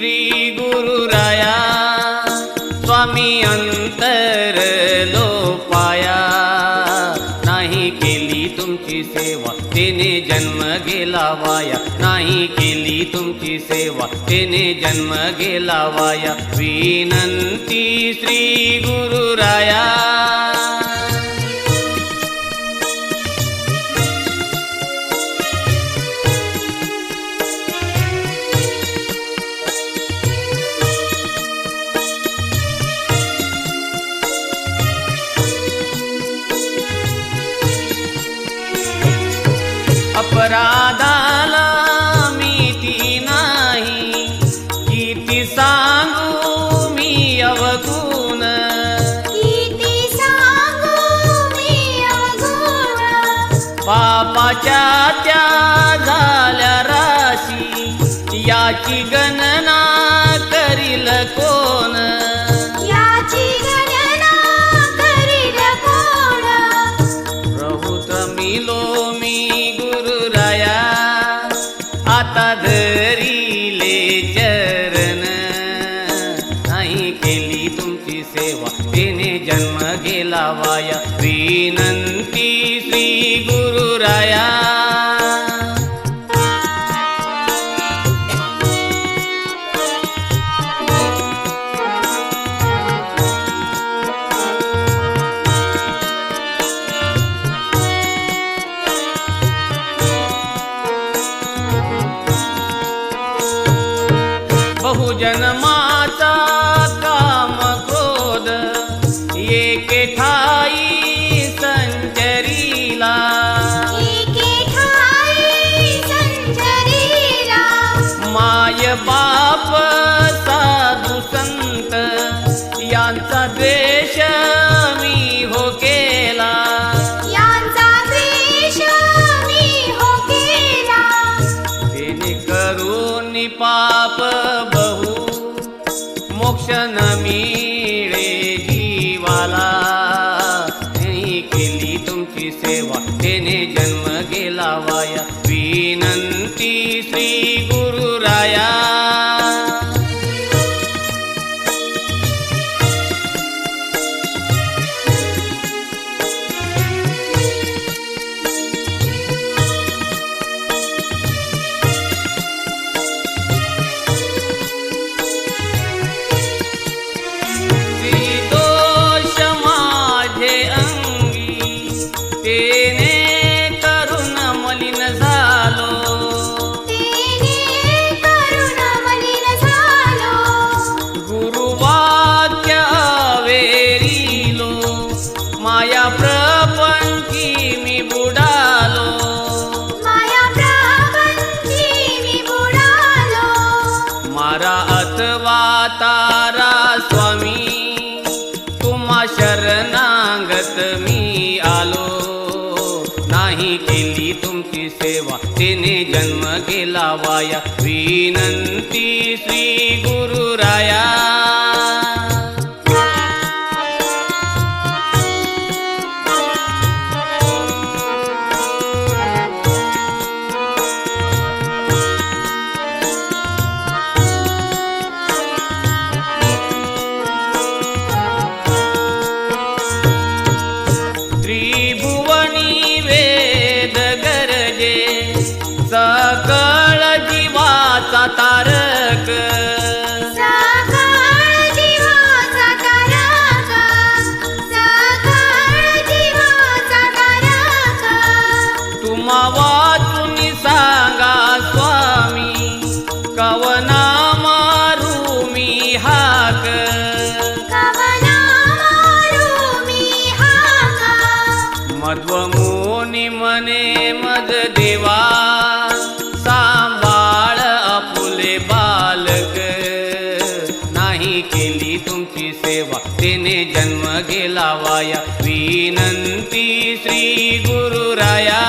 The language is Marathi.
श्री गुरुराया स्वामी अंतर लोपाया नाही केली तुमची सेवा तिने जन्म गेला वाया. नाही केली तुमची सेवा तिने जन्म गेला वाया. विनंती श्री गुरुराया अपराधाला मिती नाही. किती सांगू मी अवगुण. किती सांगू मी अवगुण. पापाच्या त्या गेला विनंती श्री गुरुराया बहुजन्माचा संत यांचा द्वेष मी हो केला. यांचा द्वेष मी हो केला. तिने करून पाप बहु मोक्ष न मिळे जीवाला. केली तुमची सेवा तेने जन्म गेला वाया. विनंती तेने नाही केली तुमची सेवा. तिने जन्म गेला वाया. विनंती श्री गुरुराया. कवना मारू मी हाक। कवना मारू मी हाका। मध्वमुनी मने मद देवा सांभाळ आपुले बालक। नाही केली तुमची सेवा तिने जन्म गेला वाया विनंती श्री गुरुराया।